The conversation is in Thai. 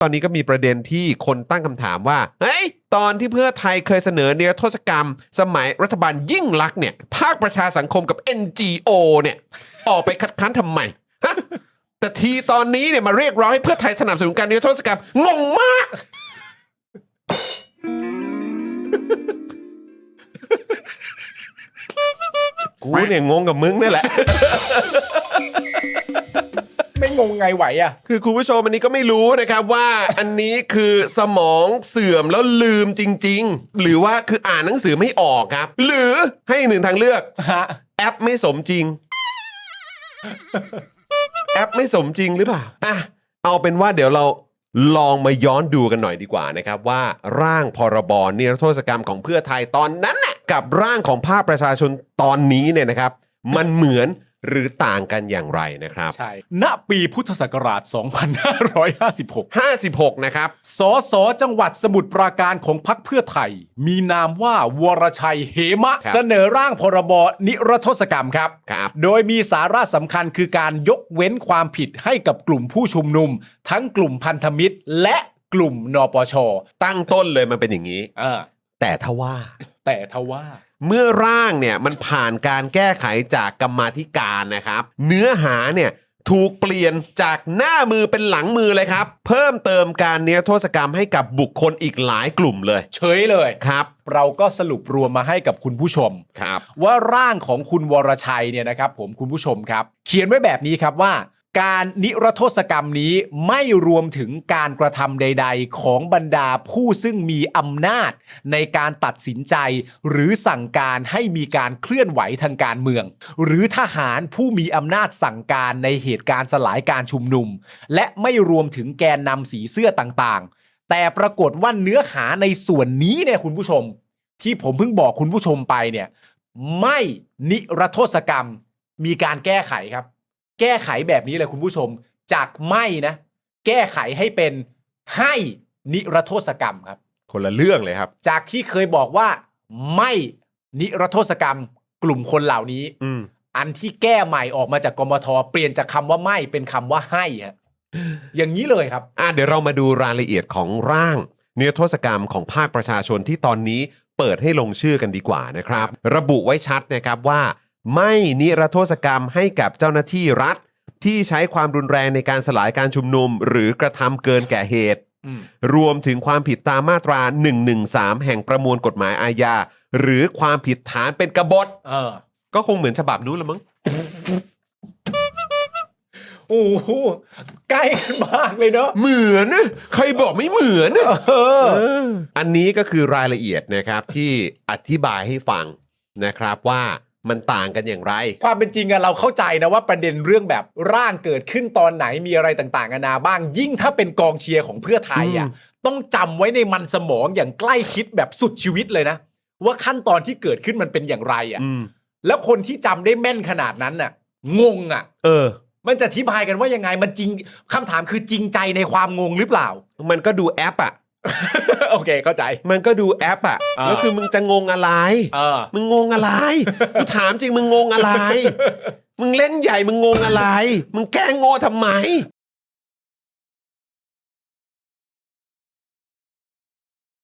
ตอนนี้ก็มีประเด็นที่คนตั้งคำถามว่า เฮ้ย ตอนที่เพื่อไทยเคยเสนอเนรโทษกรรม สมัยรัฐบาลยิ่งลักษณ์เนี่ย ภาคประชาสังคมกับ NGO เนี่ย ออกไปคัดค้านทำไมฮะแต่ทีตอนนี้เนี่ยมาเรียกร้องให้เพื่อไทยสนับสนุนการเนิรโทษกรรม งงมาก กูเนี่ยงงกับมึงนี่แหละ ไม่งงไงไหวอะ คือคุณผู้ชมอันนี้ก็ไม่รู้นะครับว่าอันนี้คือสมองเสื่อมแล้วลืมจริง ๆ หรือว่าคืออ่านหนังสือไม่ออกครับ หรือให้อีกหนึ่งทางเลือกฮะ แอปไม่สมจริง แอปไม่สมจริงหรือเปล่าอะเอาเป็นว่าเดี๋ยวเราลองมาย้อนดูกันหน่อยดีกว่านะครับ ว่าร่างพรบนิรโทษกรรมของเพื่อไทยตอนนั้นน่ะกับร่างของภาคประชาชนตอนนี้เนี่ยนะครับ มันเหมือน หรือต่างกันอย่างไรนะครับ ใช่ ณ ปีพุทธศักราช 2556 56 นะครับ สสจังหวัดสมุทรปราการของพรรคเพื่อไทย มีนามว่าวรชัยเหมะ ครับเสนอร่างพรบนิรโทษกรรมครับ ครับ โดยมีสาระสำคัญคือการยกเว้นความผิดให้กับกลุ่มผู้ชุมนุม ทั้งกลุ่มพันธมิตร และกลุ่มนปชตั้งต้นเลยมันเป็นอย่างนี้ เออแต่ถ้าว่า แต่ทว่า เมื่อร่างเนี่ยมันผ่านการแก้ไขจากกรรมาธิการนะครับ เนื้อหาเนี่ยถูกเปลี่ยนจากหน้ามือเป็นหลังมือเลยครับ เพิ่มเติมการเนรโทษกรรมให้กับบุคคลอีกหลายกลุ่มเลยเฉยเลย ครับ เราก็สรุปรวมมาให้กับคุณผู้ชม ครับ ว่าร่างของคุณวรชัยเนี่ยนะครับ ผมคุณผู้ชมครับ เขียนไว้แบบนี้ครับว่า การนิรโทษกรรมนี้ไม่รวมถึงการกระทำใด ๆ ของบรรดาผู้ซึ่งมีอำนาจในการตัดสินใจ หรือสั่งการให้มีการเคลื่อนไหวทางการเมือง หรือทหารผู้มีอำนาจสั่งการในเหตุการณ์สลายการชุมนุม และไม่รวมถึงแกนนำสีเสื้อต่างๆ แต่ปรากฏว่าเนื้อหาในส่วนนี้เนี่ยคุณผู้ชม ที่ผมเพิ่งบอกคุณผู้ชมไปเนี่ยไม่นิรโทษกรรมมีการแก้ไขครับ แก้ไขแบบนี้เลยคุณผู้ชม จากไม่นะ แก้ไขให้เป็นให้นิรโทษกรรมครับ คนละเรื่องเลยครับ จากที่เคยบอกว่าไม่นิรโทษกรรมกลุ่มคนเหล่านี้ อืม อันที่แก้ใหม่ออกมาจากกมทเปลี่ยนจากคำว่าไม่เป็นคำว่าให้ฮะอย่างนี้เลยครับ อะเดี๋ยวเรามาดูรายละเอียดของร่างนิรโทษกรรมของภาคประชาชนที่ตอนนี้เปิดให้ลงชื่อกันดีกว่านะครับ ระบุไว้ชัดนะครับว่า ไม่นิรโทษกรรมให้กับเจ้าหน้าที่รัฐ ที่ใช้ความรุนแรงในการสลายการชุมนุม หรือกระทำเกินแก่เหตุ อืมรวมถึงความผิดตามมาตรา 113 แห่งประมวลกฎหมายอาญา หรือความผิดฐานเป็นกบฏ เออ ก็คงเหมือนฉบับนู้นละมั้ง โอ้โหใกล้กันมากเลยเนาะ เหมือนนะใครบอกไม่เหมือนนะเอออันนี้ก็คือรายละเอียดนะครับที่อธิบายให้ฟังนะครับว่า มันต่างกันอย่างไร ความเป็นจริงอะเราเข้าใจนะว่าประเด็นเรื่องแบบร่างเกิดขึ้นตอนไหนมีอะไรต่างๆนานาบ้าง ยิ่งถ้าเป็นกองเชียร์ของเพื่อไทยอะอืมต้องจำไว้ในมันสมองอย่างใกล้ชิดแบบสุดชีวิตเลยนะ ว่าขั้นตอนที่เกิดขึ้นมันเป็นอย่างไรอะอืมแล้วคนที่จำได้แม่นขนาดนั้นน่ะ งงอะเออ มันจะอธิบายกันว่ายังไงมันจริงคำถามคือจริงใจในความงงหรือเปล่า มันก็ดูแอปอะ โอเคเข้าใจ มันก็ดูแอปอะอ่า แล้วคือมึงจะงงอะไร เออ มึงงงอะไร กูถามจริงมึงงงอะไร มึงเล่นใหญ่มึงงงอะไร มึงแกล้งโง่ทำไม